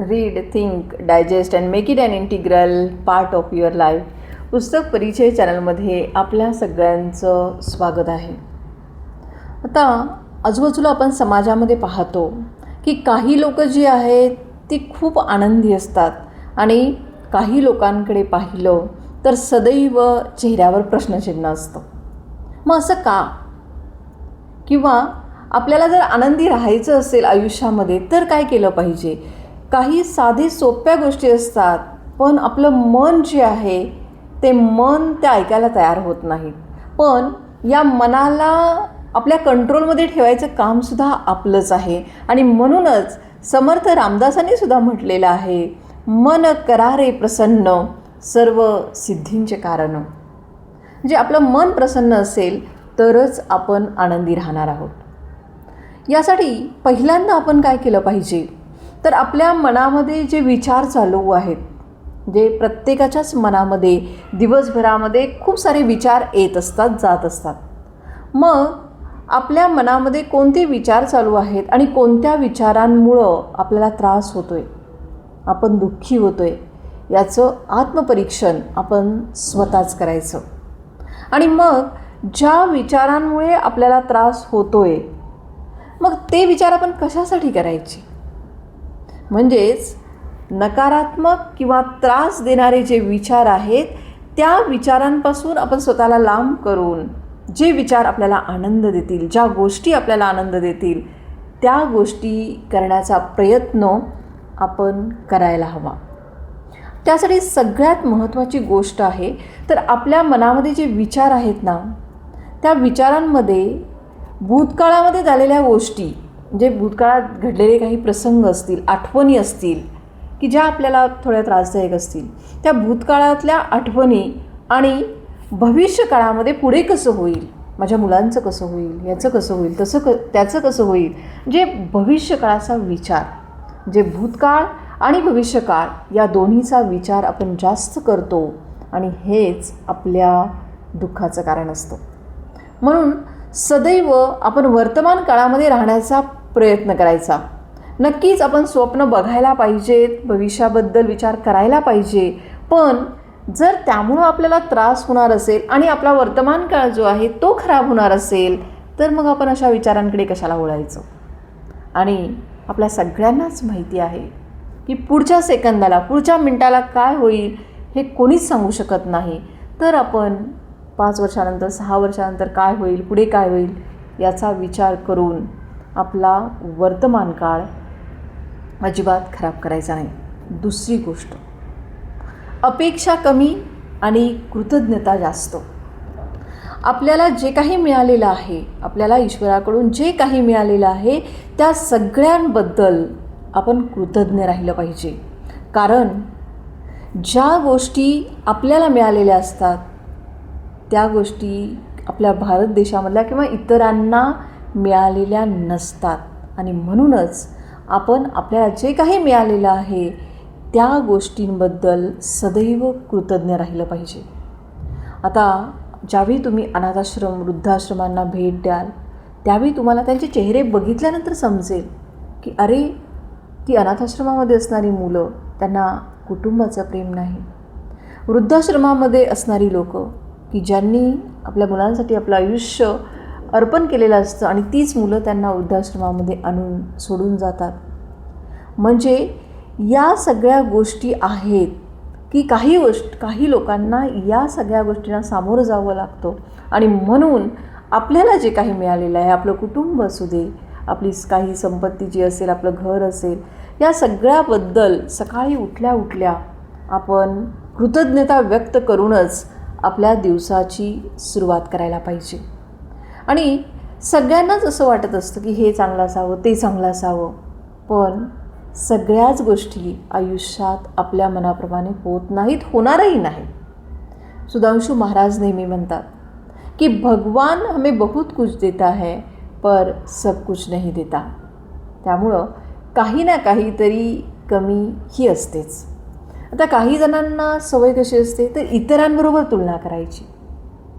Read think digest and make it an integral part of your life पुस्तक परिचय चॅनलमध्ये आपल्या सगळ्यांचं स्वागत आहे. आता आजूबाजूला आपण समाजामध्ये पाहतो की काही लोक जी आहेत ती खूप आनंदी असतात. आणि काही लोकांकडे पाहिलं तर सदैव चेहऱ्यावर प्रश्नचिन्ह असतं. मग असं का? किंवा आपल्याला जर आनंदी राहायचं असेल आयुष्यामध्ये तर काय केलं पाहिजे? काही साधी सोप्या गोष्टी असतात पण आपलं मन जे आहे ते मन ते ऐकायला तयार होत नाही. पण या मनाला आपल्या कंट्रोलमध्ये ठेवायचं कामसुद्धा आपलंच आहे. आणि म्हणूनच समर्थ रामदासांनी सुद्धा म्हटलेलं आहे मन करारे प्रसन्न सर्व सिद्धींचे कारण. म्हणजे आपलं मन प्रसन्न असेल तरच आपण आनंदी राहणार आहोत. यासाठी पहिल्यांदा आपण काय केलं पाहिजे? तर आपल्या मनामध्ये जे विचार चालू आहेत जे प्रत्येकाच्याच मनामध्ये दिवसभरामध्ये खूप सारे विचार येत असतात जात असतात. मग आपल्या मनामध्ये कोणते विचार चालू आहेत आणि कोणत्या विचारांमुळं आपल्याला त्रास होतो आहे आपण दुःखी होतो आहे याचं आत्मपरीक्षण आपण स्वतःच करायचं. आणि मग ज्या विचारांमुळे आपल्याला त्रास होतो आहे मग ते विचार आपण कशासाठी करायचे? म्हणजेच नकारात्मक किंवा त्रास देणारे जे विचार आहेत त्या विचारांपासून आपण स्वतःला लांब करून जे विचार आपल्याला आनंद देतील ज्या गोष्टी आपल्याला आनंद देतील त्या गोष्टी करण्याचा प्रयत्न आपण करायला हवा. त्यासाठी सगळ्यात महत्त्वाची गोष्ट आहे तर आपल्या मनामध्ये जे विचार आहेत ना त्या विचारांमध्ये भूतकाळामध्ये झालेल्या गोष्टी जे भूतकाळात घडलेले काही प्रसंग असतील आठवणी असतील की ज्या आपल्याला थोड्या त्रासदायक असतील त्या भूतकाळातल्या आठवणी आणि भविष्यकाळामध्ये पुढे कसं होईल माझ्या मुलांचं कसं होईल याचं कसं होईल तसं क त्याचं कसं होईल जे भविष्यकाळाचा विचार जे भूतकाळ आणि भविष्यकाळ या दोन्हीचा विचार आपण जास्त करतो आणि हेच आपल्या दुःखाचं कारण असतं. म्हणून सदैव आपण वर्तमान काळामध्ये राहण्याचा प्रयत्न करायचा. नक्कीच आपण स्वप्न बघायला पाहिजेत भविष्याबद्दल विचार करायला पाहिजे. पण जर त्यामुळं आपल्याला त्रास होणार असेल आणि आपला वर्तमान काळ जो आहे तो खराब होणार असेल तर मग आपण अशा विचारांकडे कशाला ओळायचं आणि आपल्या सगळ्यांनाच माहिती आहे की पुढच्या सेकंदाला पुढच्या मिनटाला काय होईल हे कोणीच सांगू शकत नाही. तर आपण पाच वर्षानंतर सहा वर्षानंतर काय होईल पुढे काय होईल याचा विचार करून आपला वर्तमान काळ अजिबात खराब करायचा नाही. दुसरी गोष्ट अपेक्षा कमी आणि कृतज्ञता जास्त. आपल्याला जे काही मिळालेलं आहे आपल्याला ईश्वराकडून जे काही मिळालेलं आहे त्या सगळ्यांबद्दल आपण कृतज्ञ राहिलं पाहिजे. कारण ज्या गोष्टी आपल्याला मिळालेल्या असतात त्या गोष्टी आपल्या भारत देशामधल्या किंवा इतरांना मिळालेल्या नसतात. आणि म्हणूनच आपण आपल्याला जे काही मिळालेलं आहे त्या गोष्टींबद्दल सदैव कृतज्ञ राहिलं पाहिजे. आता ज्यावेळी तुम्ही अनाथाश्रम वृद्धाश्रमांना भेट द्याल त्यावेळी तुम्हाला त्यांचे चेहरे बघितल्यानंतर समजेल की अरे ती अनाथाश्रमामध्ये असणारी मुलं त्यांना कुटुंबाचं प्रेम नाही. वृद्धाश्रमामध्ये असणारी लोकं की ज्यांनी आपल्या मुलांसाठी आपलं आयुष्य अर्पण केलेलं असतं आणि तीच मुलं त्यांना वृद्धाश्रमामध्ये आणून सोडून जातात. म्हणजे या सगळ्या गोष्टी आहेत की काही गोष्ट काही लोकांना या सगळ्या गोष्टींना सामोरं जावं लागतं. आणि म्हणून आपल्याला जे काही मिळालेलं आहे आपलं कुटुंब असू दे आपली काही संपत्ती जी असेल आपलं घर असेल या सगळ्याबद्दल सकाळी उठल्या उठल्या आपण कृतज्ञता व्यक्त करूनच आपल्या दिवसाची सुरुवात करायला पाहिजे. आणि सगळ्यांनाच असं वाटत असतं की हे चांगलं असावं ते चांगलं असावं. पण सगळ्याच गोष्टी आयुष्यात आपल्या मनाप्रमाणे होत नाहीत होणारही नाही. सुधांशू महाराज नेहमी म्हणतात की भगवान हमें बहुत कुछ देता है पर सब कुछ नहीं देता. त्यामुळं काही ना काहीतरी कमी ही असतेच. आता काही जणांना सवय कशी असते तर इतरांबरोबर तुलना करायची.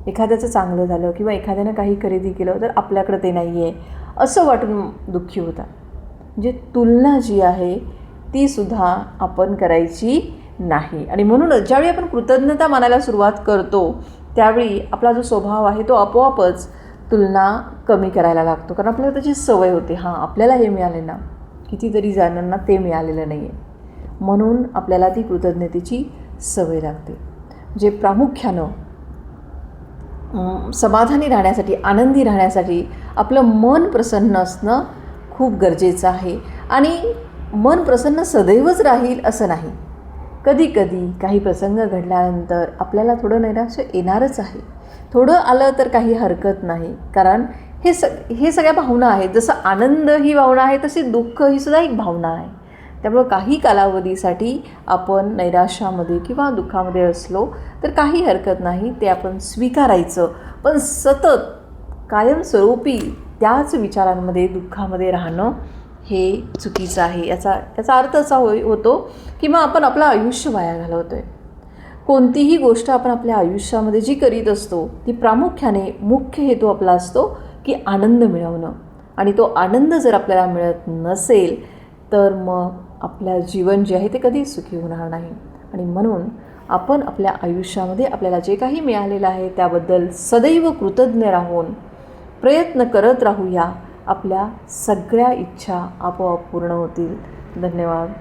एखाद्याचं चांगलं झालं किंवा एखाद्यानं काही खरेदी केलं तर आपल्याकडं ते नाही आहे असं वाटून दुःखी होतात. म्हणजे तुलना जी आहे तीसुद्धा आपण करायची नाही. आणि म्हणूनच ज्यावेळी आपण कृतज्ञता मानायला सुरुवात करतो त्यावेळी आपला जो स्वभाव आहे तो आपोआपच तुलना कमी करायला लागतो. कारण आपल्याला त्याची सवय होते हां आपल्याला हे मिळाले ना कितीतरी जणांना ते मिळालेलं नाही आहे म्हणून आपल्याला ती कृतज्ञतेची सवय लागते. जे प्रामुख्यानं समाधानी राहण्यासाठी आनंदी राहण्यासाठी आपलं मन प्रसन्न असणं खूप गरजेचं आहे. आणि मन प्रसन्न सदैवच राहील असं नाही. कधीकधी काही प्रसंग घडल्यानंतर आपल्याला थोडं नैराश्य येणारच आहे. थोडं आलं तर काही हरकत नाही. कारण हे सग हे सगळ्या भावना आहेत. जसं आनंद ही भावना आहे तशी दुःख ही सुद्धा एक भावना आहे. त्यामुळं काही कालावधीसाठी आपण नैराश्यामध्ये किंवा दुःखामध्ये असलो तर काही हरकत नाही ते आपण स्वीकारायचं. पण सतत कायमस्वरूपी त्याच विचारांमध्ये दुःखामध्ये राहणं हे चुकीचं आहे. याचा याचा अर्थ असा होय होतो की मग आपण आपलं आयुष्य वाया घालवतो आहे कोणतीही गोष्ट आपण आपल्या आयुष्यामध्ये जी करीत असतो ती प्रामुख्याने मुख्य हेतू आपला असतो की आनंद मिळवणं. आणि तो आनंद जर आपल्याला मिळत नसेल तर मग आपलं जीवन जे आहे ते कधीच सुखी होणार नाही. आणि म्हणून आपण आपल्या आयुष्यामध्ये आपल्याला जे काही मिळालेलं आहे त्याबद्दल सदैव कृतज्ञ राहून प्रयत्न करत राहूया. आपल्या सगळ्या इच्छा आपोआप पूर्ण होतील. धन्यवाद.